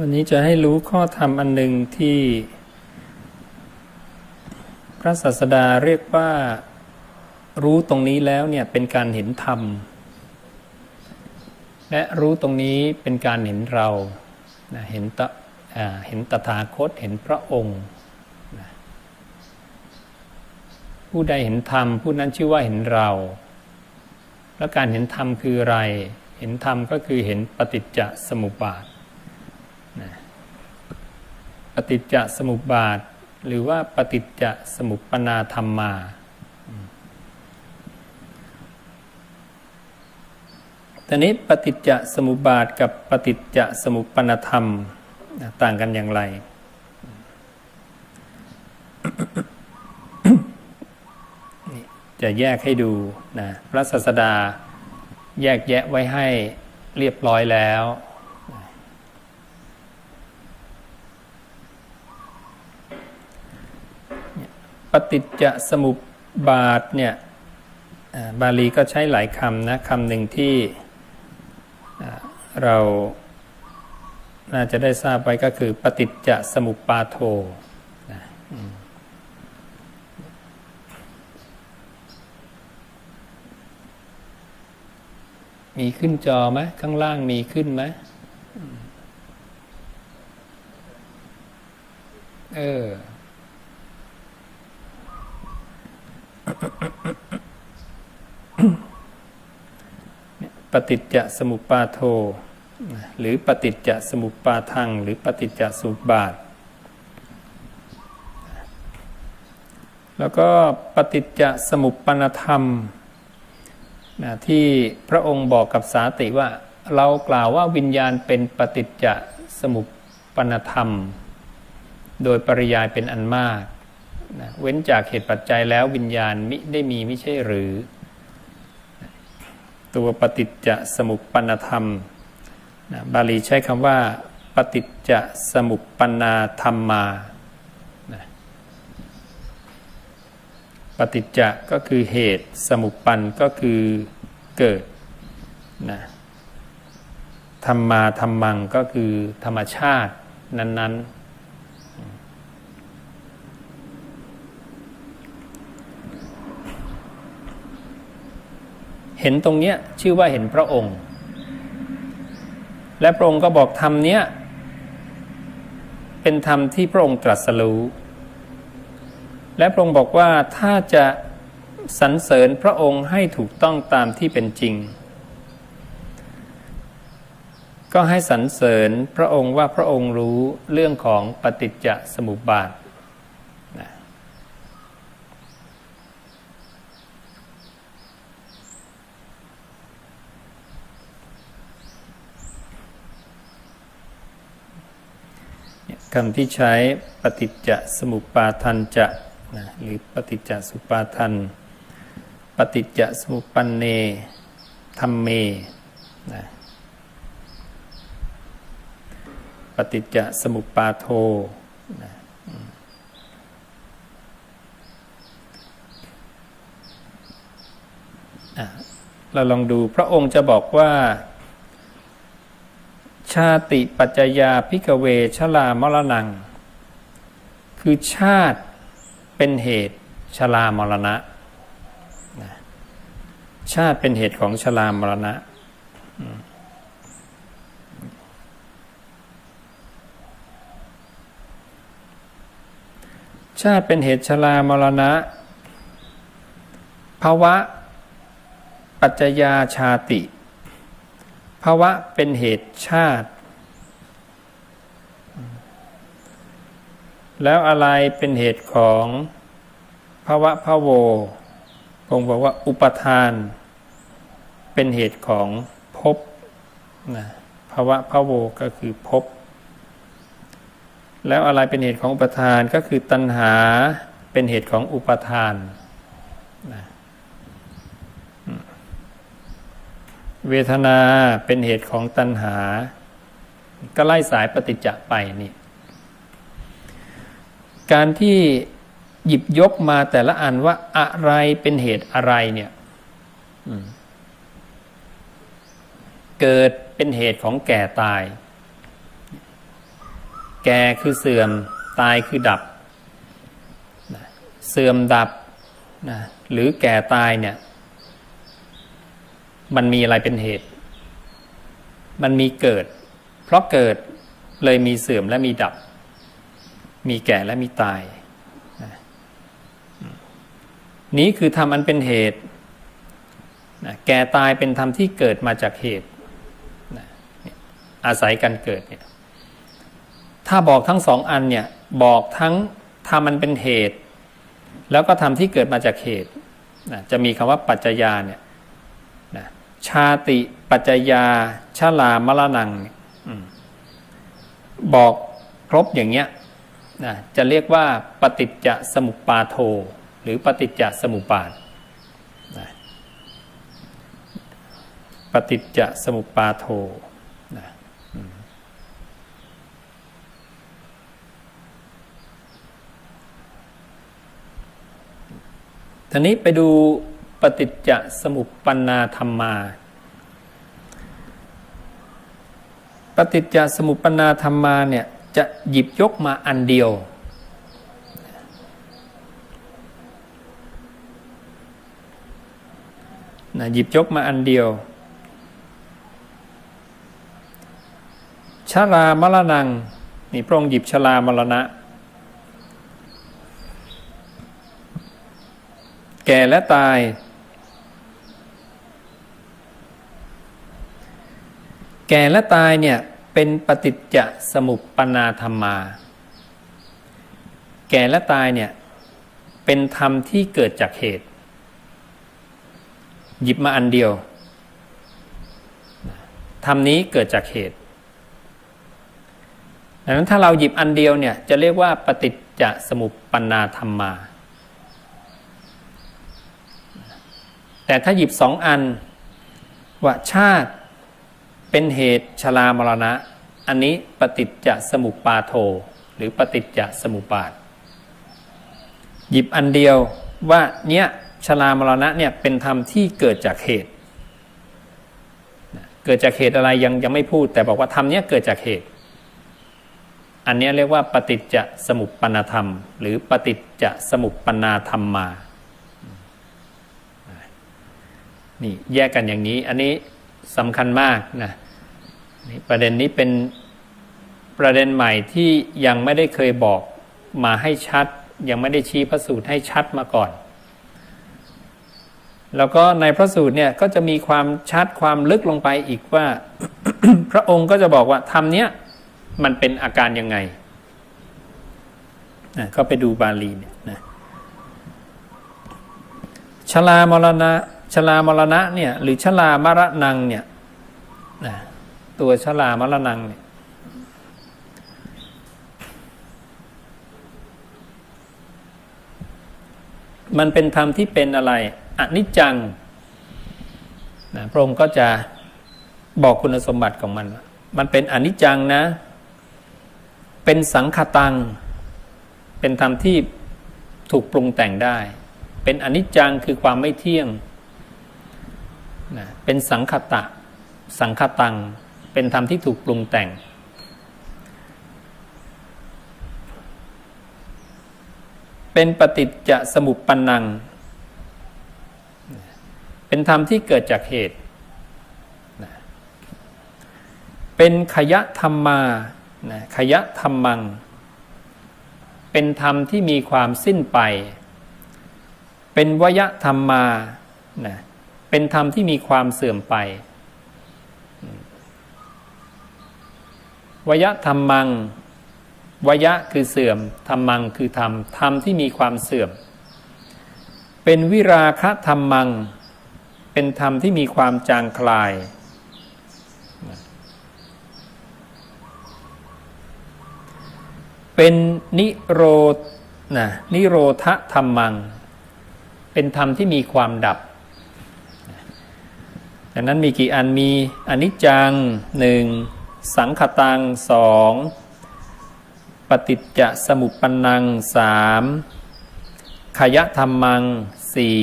วันนี้จะให้รู้ข้อธรรมอันหนึ่งที่ พระศาสดาเรียกว่ารู้ตรงนี้แล้วเนี่ยเป็นการเห็นธรรม และรู้ตรงนี้เป็นการเห็นเราเห็นตะเห็นตถาคตเห็นพระองค์ผู้ใดเห็นธรรม ผู้นั้นชื่อว่าเห็นเรา แล้วการเห็นธรรมคืออะไร เห็นธรรมก็คือเห็นปฏิจจสมุปบาท ฏิจจสมุปบาท หรือว่าปฏิจจสมุปปนาธรรมมา ตอนนี้ปฏิจจสมุปบาทกับปฏิจจสมุปปนธรรมต่างกันอย่างไร จะแยกให้ดูนะพระศาสดาแยกแยะไว้ให้เรียบร้อยแล้วเนี่ยป ฏิจจสมุปบาทเนี่ยอ่าบาลีก็ใช้หลายคำนะคำหนึ่งที่เราน่าจะได้ทราบไว้ก็คือปฏิจจสมุปปาโทนะมีขึ้นจอไหมข้างล่างมีขึ้นไหมเออ ปฏิจจสมุปปาโท หรือปฏิจจสมุปปาทัง หรือปฏิจจสมุปบาท แล้วก็ปฏิจจสมุปปนธรรมนะที่พระองค์บอกกับสาติว่า เรากล่าวว่าวิญญาณเป็นปฏิจจสมุปปนธรรม โดยปริยายเป็นอันมาก นะเว้นจากเหตุปัจจัยแล้ววิญญาณมิได้มีไม่ใช่หรือ ตัวปฏิจจสมุปปนธรรมนะบาลีใช้คำว่า ปฏิจจสมุปปนาธรรมมานะปฏิจจก็คือเหตุสมุปปันก็คือเกิดนะธรรมมาธรรมังก็คือธรรมชาตินั้น ๆ เห็นตรงเนี้ยชื่อว่าเห็นพระองค์ และพระองค์ก็บอกธรรมเนี้ยเป็นธรรมที่พระองค์ตรัสรู้ และพระองค์บอกว่าถ้าจะสรรเสริญพระองค์ให้ถูกต้องตามที่เป็นจริง ก็ให้สรรเสริญพระองค์ว่าพระองค์รู้เรื่องของปฏิจจสมุปบาท คำที่ใช้ปฏิจจสมุปปาทันจะนะหรือปฏิจจสมุปาทัน ปฏิจจสมุปปันเนธรรมเมนะปฏิจจสมุปปาโทนะอืมอะเราลองดูพระองค์จะบอกว่า ชาติปัจจยาพิกเวชลามรณัง คือชาติเป็นเหตุชลามรณะนะชาติเป็นเหตุของชลามรณะ ชาติเป็นเหตุชลามรณะภาวะปัจจยาชาติ ภาวะเป็นเหตุชาติ แล้วอะไรเป็นเหตุของภาวะพะโวคงบอกว่าอุปทาน เป็นเหตุของภพนะภาวะพะโวก็คือภพแล้วอะไรเป็นเหตุของอุปทานก็คือตัณหาเป็นเหตุของอุปทานนะ เวทนาเป็นเหตุของตัณหา ก็ไล่สายปฏิจจะไปนี่ การที่หยิบยกมาแต่ละอันว่าอะไรเป็นเหตุอะไรเนี่ยเกิดเป็นเหตุของแก่ตาย แก่คือเสื่อม ตายคือดับ เสื่อมดับนะหรือแก่ตายเนี่ย มันมีอะไรเป็นเหตุ มันมีเกิด เพราะเกิดเลยมีเสื่อมและมีดับ มีแก่และมีตาย นี้คือธรรมอันเป็นเหตุแก่ตายเป็นธรรมที่เกิดมาจากเหตุ อาศัยกันเกิดเนี่ยถ้าบอกทั้งสองอันเนี่ยบอกทั้งธรรมมันเป็นเหตุ แล้วก็ธรรมที่เกิดมาจากเหตุจะมีคำว่าปัจจยาเนี่ย ชาติปัจจยาชลามรณังบอกครบอย่างเงี้ยนะจะเรียกว่าปฏิจจสมุปปาโท หรือปฏิจจสมุปบาทนะปฏิจจสมุปปาโทนะอืมทีนี้ไปดู ปฏิจจสมุปปนาธรรมา ปฏิจจสมุปปนาธรรมาเนี่ยจะหยิบยกมาอันเดียว นะหยิบยกมาอันเดียว ชรามรณัง นี่พระองค์หยิบชรามรณะ แก่และตาย แก่และตายเนี่ยเป็นปฏิจจสมุปปนาธรรมา แก่และตายเนี่ยเป็นธรรมที่เกิดจากเหตุ หยิบมาอันเดียวธรรมนี้เกิดจากเหตุดังนั้นถ้าเราหยิบอันเดียวเนี่ยจะเรียกว่าปฏิจจสมุปปนาธรรมา แต่ถ้าหยิบสองอันว่าชาติ เป็นเหตุชรามรณะ อันนี้ปฏิจจสมุปปาโท หรือปฏิจจสมุปบาท หยิบอันเดียวว่าเนี้ยชรามรณะเนี่ยเป็นธรรมที่เกิดจากเหตุ เกิดจากเหตุอะไรยังยังไม่พูด แต่บอกว่าธรรมเนี้ยเกิดจากเหตุ อันนี้เรียกว่าปฏิจจสมุปปนธรรม หรือปฏิจจสมุปปนาธรรมมา นี่แยกกันอย่างนี้ อันนี้ สำคัญมากนะนี่ประเด็นนี้เป็นประเด็นใหม่ที่ยังไม่ได้เคยบอกมาให้ชัด ยังไม่ได้ชี้พระสูตรให้ชัดมาก่อน แล้วก็ในพระสูตรเนี่ยก็จะมีความชัดความลึกลงไปอีกว่า พระองค์ก็จะบอกว่าธรรมเนี้ยมันเป็นอาการยังไงนะก็ไปดูบาลีเนี่ยนะชลามรณะ ชลามรณะเนี่ยหรือชลามรณังเนี่ยนะตัวชลามรณังเนี่ยมันเป็นธรรมที่เป็นอะไรอนิจจังนะพระองค์ก็จะบอกคุณสมบัติของมัน มันเป็นอนิจจังนะ เป็นสังขตัง เป็นธรรมที่ถูกปรุงแต่งได้ เป็นอนิจจังคือความไม่เที่ยง นะเป็นสังขตะ สังขตัง เป็นธรรมที่ถูกปรุงแต่ง เป็นปฏิจจสมุปปนัง เป็นธรรมที่เกิดจากเหตุ เป็นขยะธรรมาขยะธรรมัง เป็นธรรมที่มีความสิ้นไป เป็นวยธรรมานะ เป็นธรรมที่มีความเสื่อมไปวยะธรรมังวยะคือเสื่อมธรรมังคือธรรมธรรมที่มีความเสื่อม เป็นวิราคะธรรมัง เป็นธรรมที่มีความจางคลาย เป็นนิโรธนะนิโรธธรรมัง เป็นธรรมที่มีความดับ ดังนั้นมีกี่อันมีอนิจจังหนึ่งสังขตังสองปฏิจจสมุปปนังสามขยะธรรมังสี่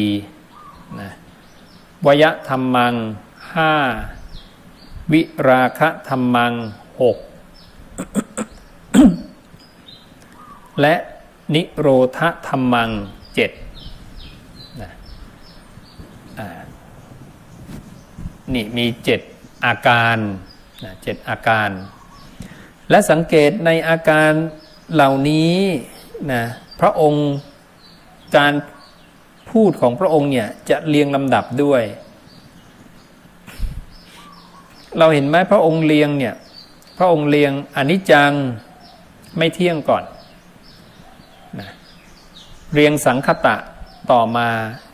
นะวยธรรมังห้าวิราคะธรรมังหกและนิโรธธรรมังเจ็ดนะอ่า นี่มีเจ็ดอาการนะเจ็ดอาการ และสังเกตในอาการเหล่านี้นะพระองค์การพูดของพระองค์เนี่ยจะเรียงลำดับด้วย เราเห็นไหมพระองค์เรียงเนี่ยพระองค์เรียงอนิจจังไม่เที่ยงก่อนนะเรียงสังคตะต่อมา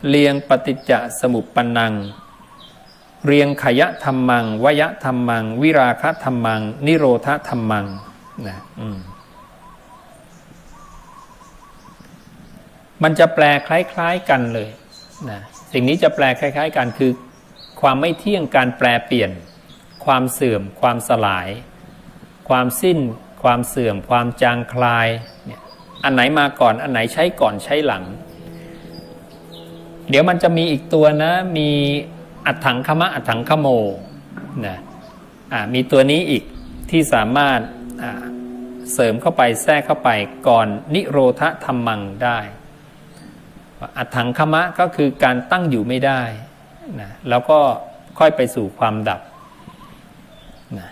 เรียงปฏิจจสมุปปนัง เรียงขยะธรรมังวยะธรรมัง วิราคะธรรมัง นิโรธธรรมังนะอืมมันจะแปลคล้าย ๆกันเลยนะสิ่งนี้จะแปลคล้าย ๆ กันคือ ความไม่เที่ยงการแปลเปลี่ยน ความเสื่อม ความสลาย ความสิ้น ความเสื่อม ความจางคลายเนี่ยอันไหนมาก่อนอันไหนใช้ก่อนใช้หลัง เดี๋ยวมันจะมีอีกตัวนะมี อัฏฐังคมะอัฏฐังคโมนะอ่ามีตัวนี้อีกที่สามารถเสริมเข้าไปแทรกเข้าไปก่อนนิโรธธรรมังได้อัฏฐังคมะก็คือการตั้งอยู่ไม่ได้นะแล้วก็ค่อยไปสู่ความดับนะ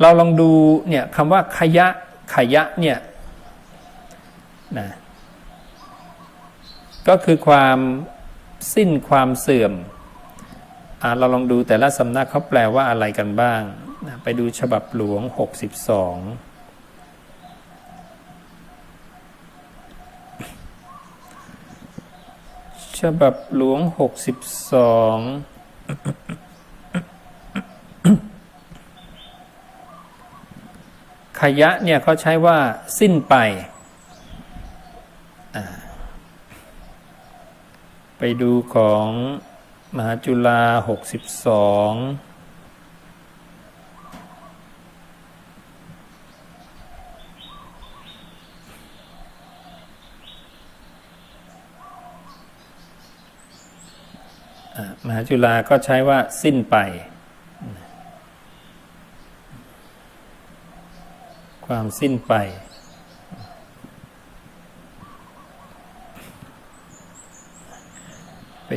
เราลองดูเนี่ยคำว่าขยะขยะเนี่ยนะก็คือความ สิ้นความเสื่อมอเราลองดูแต่ละสำนักเขาแปลว่าอะไรกันบ้าง ไปดูฉบับหลวง 62 ฉบับหลวง 62 ขยะเนี่ยเขาใช้ว่าสิ้นไปอ่า ไปดูของมหาจุฬา62อ่ามหาจุฬาก็ใช้ว่าสิ้นไป ความสิ้นไป ไป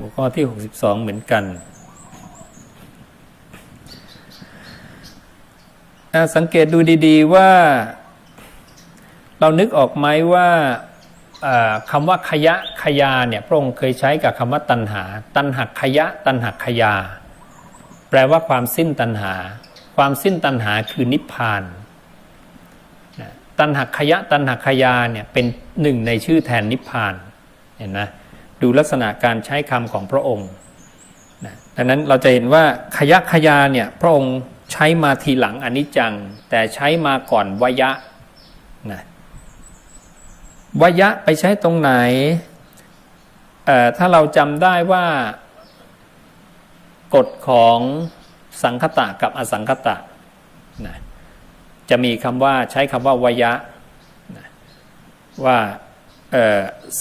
หัวข้อที่ 62 เหมือนกันอะสังเกตดูดี ๆ ว่า เรานึกออกไหมว่าคำว่าขยะขยาเนี่ยพระองค์เคยใช้กับคำว่าตัณหา ตัณหักขยะ ตัณหักขยา แปลว่าความสิ้นตัณหา ความสิ้นตัณหาคือนิพพาน ตัณหักขยะ ตัณหักขยาเนี่ยเป็นหนึ่งในชื่อแทนนิพพานเห็นไหม ดูลักษณะการใช้คำของพระองค์นะดังนั้นเราจะเห็นว่าขยะขยาเนี่ยพระองค์ใช้มาทีหลังอนิจจัง แต่ใช้มาก่อนวยะนะวยะไปใช้ตรงไหน ถ้าเราจำได้ว่ากฎของสังคตะกับอสังคตะนะจะมีคำว่าใช้คำว่าวยะนะว่า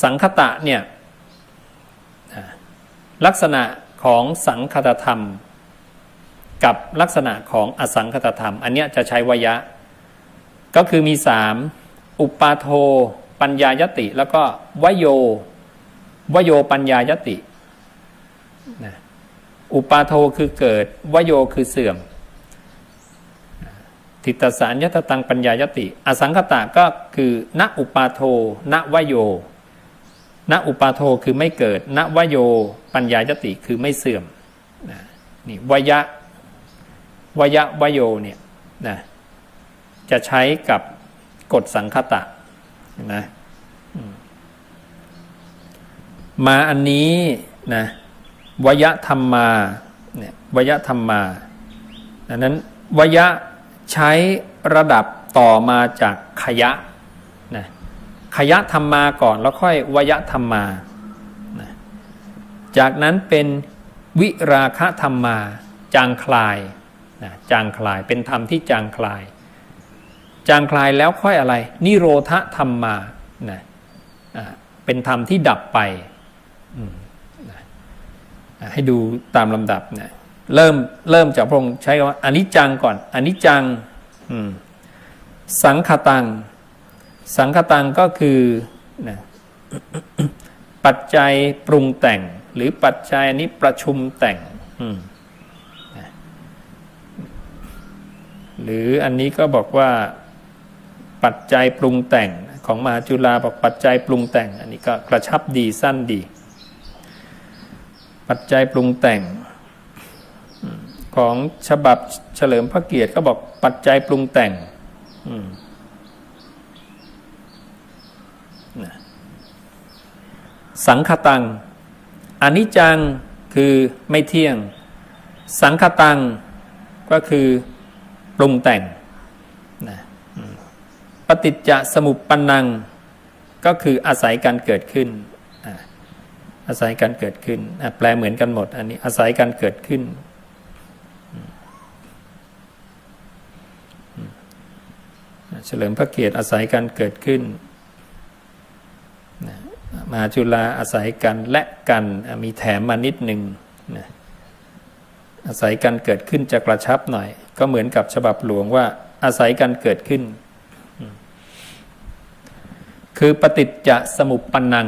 สังคตะเนี่ย ลักษณะของสังคตธรรม กับลักษณะของอสังคตธรรม อันเนี้ยจะใช้วยะ ก็คือมีสามอุปาโท ปัญญายติ แล้วก็วโยวโยปัญญายตินะอุปาโทคือเกิดวโยคือเสื่อม ทิตสารยตตังปัญญายติ อสังคตะก็คือณอุปาโทณวโย ณอุปาโทคือไม่เกิด ณวโย ปัญญายติคือไม่เสื่อมนะนี่วยะวยะวโยเนี่ยนะจะใช้กับกฎสังคตะนะมาอันนี้นะวยะธรรมมาเนี่ยวยะธรรมมาดังนั้นวยะใช้ระดับต่อมาจากขยะนะ ขยะธรรมมาก่อน แล้วค่อยวยธรรมมา จากนั้นเป็นวิราคะธรรมมา จางคลายนะจางคลายเป็นธรรมที่จางคลาย จางคลายแล้วค่อยอะไร นิโรธธรรมานะอ่าเป็นธรรมที่ดับไปให้ดูตามลำดับนะเริ่มเริ่มจากพระองค์ใช้คำว่าอนิจจังก่อนอนิจจังสังคตัง สังคตังก็คือนะปัจจัยปรุงแต่ง หรือปัจจัยนี้ประชุมแต่งนะหรืออันนี้ก็บอกว่าปัจจัยปรุงแต่งของมหาจุฬาบอกปัจจัยปรุงแต่ง อันนี้ก็กระชับดีสั้นดี ปัจจัยปรุงแต่งของฉบับเฉลิมพระเกียรติก็บอกปัจจัยปรุงแต่งอืมนะ สังคตังอนิจจังคือไม่เที่ยง สังคตังก็คือปรุงแต่งนะปฏิจจสมุปปนัง ก็คืออาศัยการเกิดขึ้น อาศัยการเกิดขึ้น แปลเหมือนกันหมด อันนี้อาศัยการเกิดขึ้น เฉลิมพระเกียรติอาศัยการเกิดขึ้น มหาจุฬาอาศัยกันและกันมีแถมมานิดหนึ่งนะอาศัยการเกิดขึ้นจะกระชับหน่อย ก็เหมือนกับฉบับหลวงว่า อาศัยการเกิดขึ้น คือปฏิจจสมุปปนัง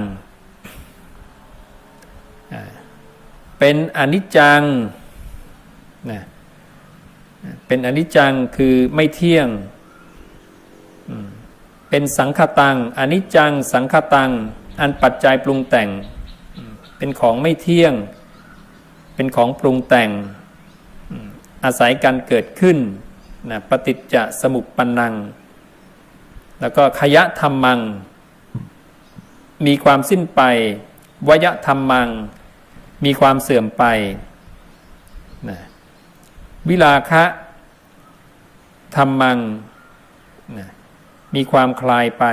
เป็นอนิจจังนะเป็นอนิจจังคือไม่เที่ยง เป็นสังคตังอนิจจังสังคตัง อันปัจจัยปรุงแต่ง เป็นของไม่เที่ยง เป็นของปรุงแต่ง อาศัยการเกิดขึ้นนะปฏิจจสมุปปนัง แล้วก็ขยะธรรมัง มีความสิ้นไป วยธรรมัง มีความเสื่อมไปนะวิลาคะธรรมังนะมีความคลายไป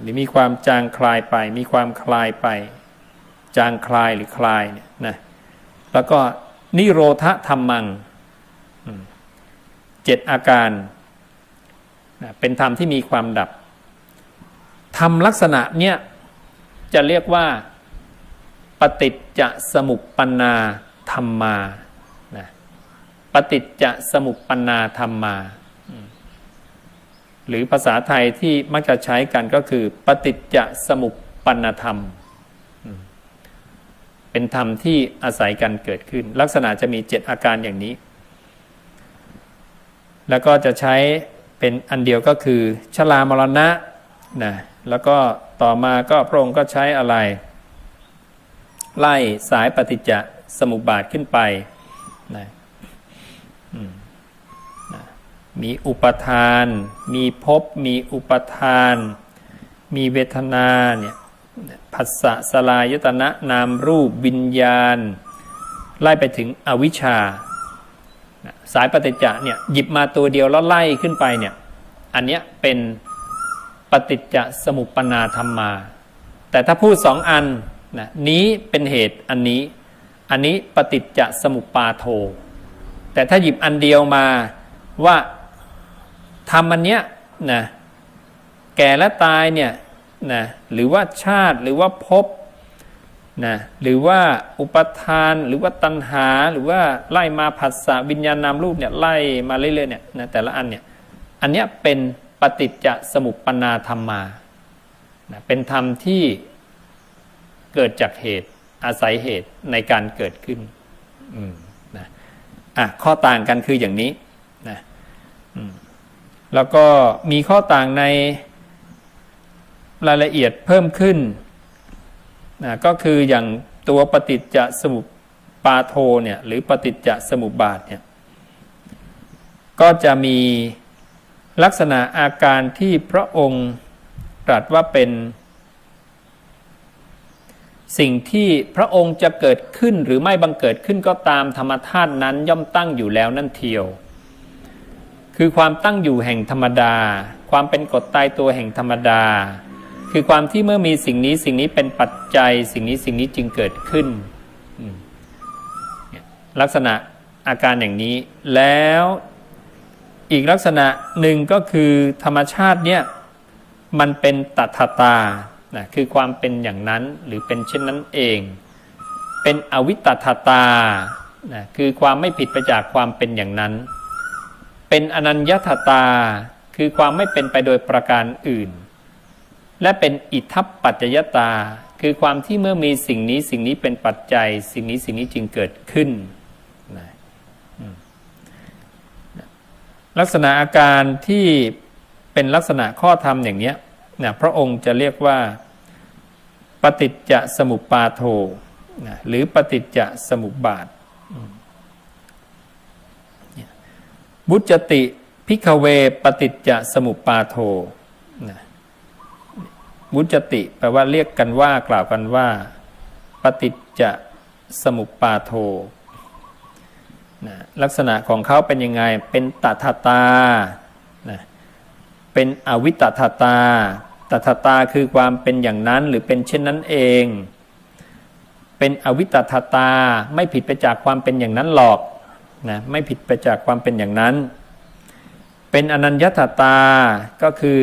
หรือมีความจางคลายไป มีความคลายไป จางคลายหรือคลายเนี่ยนะแล้วก็นิโรธธรรมังเจ็ดอาการนะเป็นธรรมที่มีความดับธรรมลักษณะเนี้ยจะเรียกว่าปฏิจจสมุปปนาธรรมานะปฏิจจสมุปปนาธรรมา หรือภาษาไทยที่มักจะใช้กันก็คือ ปฏิจจสมุปปนธรรม เป็นธรรมที่อาศัยกันเกิดขึ้น ลักษณะจะมีเจ็ดอาการอย่างนี้ แล้วก็จะใช้เป็นอันเดียวก็คือ ชลามรณะนะแล้วก็ต่อมาก็พระองค์ก็ใช้อะไร ไล่สายปฏิจจสมุปบาทขึ้นไปนะ มีอุปทาน มีภพ มีอุปทาน มีเวทนาเนี่ยผัสสะสลายตนะนามรูปวิญญาณ ไล่ไปถึงอวิชชา สายปฏิจจะเนี่ยหยิบมาตัวเดียวแล้วไล่ขึ้นไปเนี่ยอันเนี้ยเป็นปฏิจจสมุปปนาธรรมา แต่ถ้าพูดสองอันนะนี้เป็นเหตุอันนี้ อันนี้ปฏิจจสมุปปาโท แต่ถ้าหยิบอันเดียวมาว่า ทำอันเนี้ยนะแก่และตายเนี่ยนะหรือว่าชาติหรือว่าภพนะหรือว่าอุปทานหรือว่าตัณหาหรือว่าไล่มาผัสสะวิญญาณนามรูปเนี่ยไล่มาเรื่อยๆเนี่ยนะแต่ละอันเนี่ยอันเนี้ยเป็นปฏิจจสมุปปนาธรรมานะเป็นธรรมที่เกิดจากเหตุอาศัยเหตุในการเกิดขึ้นอืมนะอะข้อต่างกันคืออย่างนี้ แล้วก็มีข้อต่างในรายละเอียดเพิ่มขึ้นนะก็คืออย่างตัวปฏิจจสมุปปาโทเนี่ยหรือปฏิจจสมุปบาทเนี่ยก็จะมีลักษณะอาการที่พระองค์ตรัสว่าเป็น สิ่งที่พระองค์จะเกิดขึ้นหรือไม่บังเกิดขึ้นก็ตามธรรมธาตุนั้นย่อมตั้งอยู่แล้วนั่นเทียว คือความตั้งอยู่แห่งธรรมดา ความเป็นกฎตายตัวแห่งธรรมดา คือความที่เมื่อมีสิ่งนี้สิ่งนี้เป็นปัจจัย สิ่งนี้สิ่งนี้จึงเกิดขึ้น ลักษณะอาการอย่างนี้ แล้วอีกลักษณะหนึ่งก็คือธรรมชาติเนี่ยมันเป็นตัทตานะคือความเป็นอย่างนั้นหรือเป็นเช่นนั้นเอง เป็นอวิตตตานะคือความไม่ผิดไปจากความเป็นอย่างนั้น เป็นอนัญญตตา คือความไม่เป็นไปโดยประการอื่น และเป็นอิทัปปัจจยตา คือความที่เมื่อมีสิ่งนี้สิ่งนี้เป็นปัจจัย สิ่งนี้สิ่งนี้จึงเกิดขึ้นนะลักษณะอาการที่เป็นลักษณะข้อธรรมอย่างนี้นะพระองค์จะเรียกว่าปฏิจจสมุปปาโทนะหรือปฏิจจสมุปบาทอืมเนี่ย บุจติพิกเวปฏิจจสมุปปาโทนะบุจติแปลว่าเรียกกันว่ากล่าวกันว่า ปฏิจจสมุปปาโทนะลักษณะของเขาเป็นยังไง เป็นตัทตานะเป็นอวิตตตาตัทตาคือความเป็นอย่างนั้นหรือเป็นเช่นนั้นเอง เป็นอวิตตตาไม่ผิดไปจากความเป็นอย่างนั้นหรอก นะไม่ผิดไปจากความเป็นอย่างนั้น เป็นอนัญญตตาก็คือ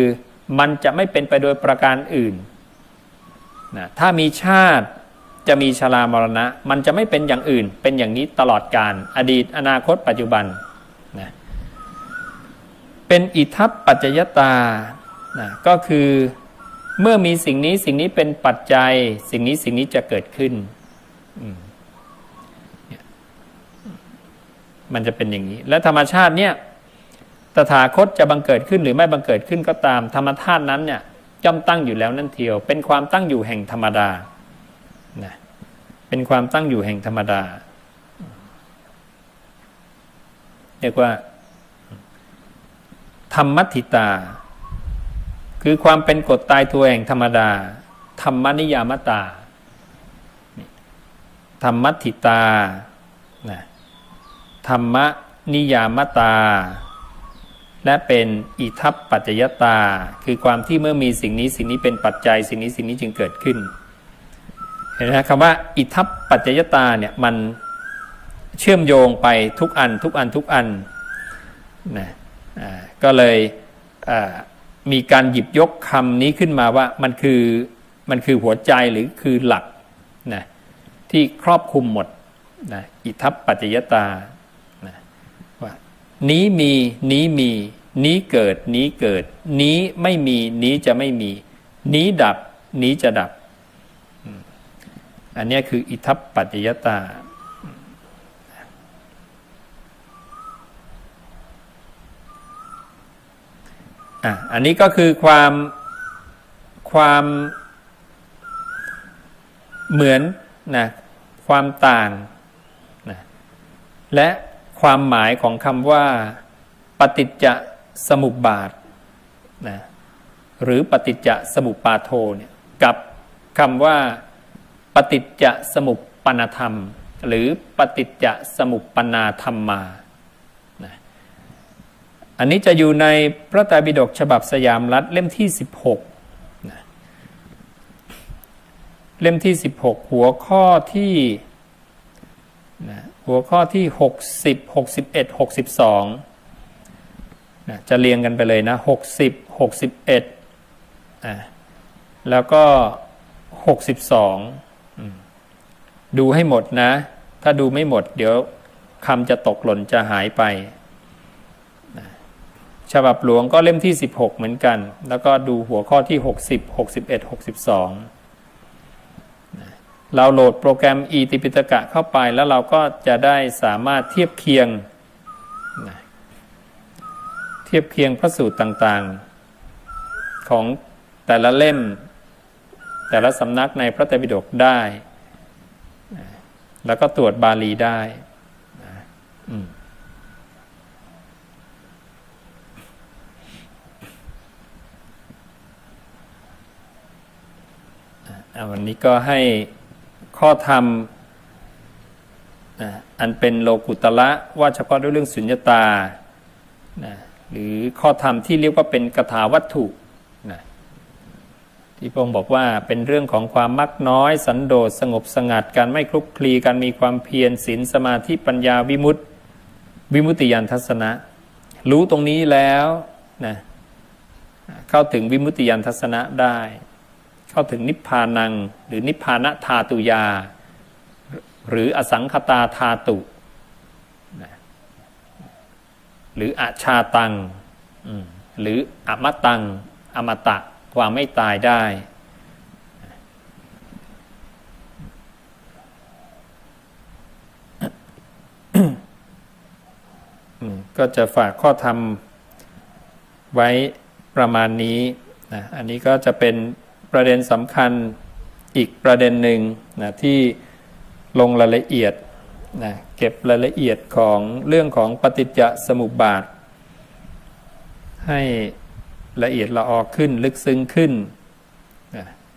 มันจะไม่เป็นไปโดยประการอื่นนะถ้ามีชาติจะมีชรามรณะ มันจะไม่เป็นอย่างอื่น เป็นอย่างนี้ตลอดการอดีตอนาคตปัจจุบันนะเป็นอิทัปปัจจยตานะก็คือเมื่อมีสิ่งนี้สิ่งนี้เป็นปัจจัย สิ่งนี้สิ่งนี้จะเกิดขึ้น อืมเนี่ย มันจะเป็นอย่างนี้ และธรรมชาติเนี่ยตถาคตจะบังเกิดขึ้นหรือไม่บังเกิดขึ้นก็ตาม ธรรมธาตุนั้นเนี่ยย่อมตั้งอยู่แล้วนั่นเทียว เป็นความตั้งอยู่แห่งธรรมดานะเป็นความตั้งอยู่แห่งธรรมดา เรียกว่า ธรรมัติตา คือความเป็นกฎตายตัวแห่งธรรมดา ธรรมนิยามตาธรรมัติตานะ ธรรมนิยามตา และเป็นอิทัปปัจจยตา คือความที่เมื่อมีสิ่งนี้สิ่งนี้เป็นปัจจัยสิ่งนี้สิ่งนี้จึงเกิดขึ้นเห็นไหมคำว่าอิทัปปัจจยตาเนี่ยมันเชื่อมโยงไปทุกอันทุกอันทุกอันนะก็เลยมีการหยิบยกคำนี้ขึ้นมาว่ามันคือมันคือหัวใจหรือคือหลักนะที่ครอบคลุมหมดนะอิทัปปัจจยตา นี้มี นี้มี นี้เกิด นี้เกิด นี้ไม่มี นี้จะไม่มี นี้ดับ นี้จะดับ อันนี้คืออิทัปปัจจยตา อะ อันนี้ก็คือความความเหมือนนะความต่างนะและ ความหมายของคำว่า ปฏิจจสมุปบาทนะหรือปฏิจจสมุปปาโทเนี่ยกับคำว่า ปฏิจจสมุปปนธรรม หรือปฏิจจสมุปปนาธรรมมานะอันนี้จะอยู่ในพระไตรปิฎกฉบับสยามรัฐเล่มที่ 16นะเล่มที่ 16 หัวข้อที่นะ หัวข้อที่ 60 61 62นะจะเรียงกันไปเลยนะ 60 61อะแล้วก็ 62อืมดูให้หมดนะ ถ้าดูไม่หมด เดี๋ยวคำจะตกหล่นจะหายไปนะฉบับหลวงก็เล่มที่ 16 เหมือนกัน แล้วก็ดูหัวข้อที่ 60 61 62 เราโหลดโปรแกรม e ติปิตกะเข้าไปแล้วเราก็จะได้สามารถเทียบเคียงนะเทียบเคียงพระสูตรต่างๆ ของแต่ละเล่ม แต่ละสำนักในพระไตรปิฎกได้นะแล้วก็ตรวจบาลีได้นะอืมอะวันนี้ก็ให้ ข้อธรรมอันเป็นโลกุตละว่าเฉพาะด้วยเรื่องสุญญตานะหรือข้อธรรมที่เรียกว่าเป็นกถาวัตถุนะที่พระองค์บอกว่าเป็นเรื่องของความมักน้อย สันโดษสงบสงัด การไม่คลุกคลีการมีความเพียรศีลสมาธิปัญญาวิมุตติ วิมุตติยานทัศนะ รู้ตรงนี้แล้วนะเข้าถึงวิมุตติยานทัศนะได้ เข้าถึงนิพพานัง หรือนิพพานธาตุยา หรืออสังคตาธาตุ หรืออาชาตัง หรืออมตัง อมตะความไม่ตายได้ก็จะฝากข้อธรรมไว้ประมาณนี้นะอันนี้ก็จะเป็น ประเด็นสำคัญอีกประเด็นหนึ่งนะที่ลงรายละเอียดนะเก็บรายละเอียดของเรื่องของปฏิจจสมุปบาท ให้ละเอียดละออขึ้นลึกซึ้งขึ้น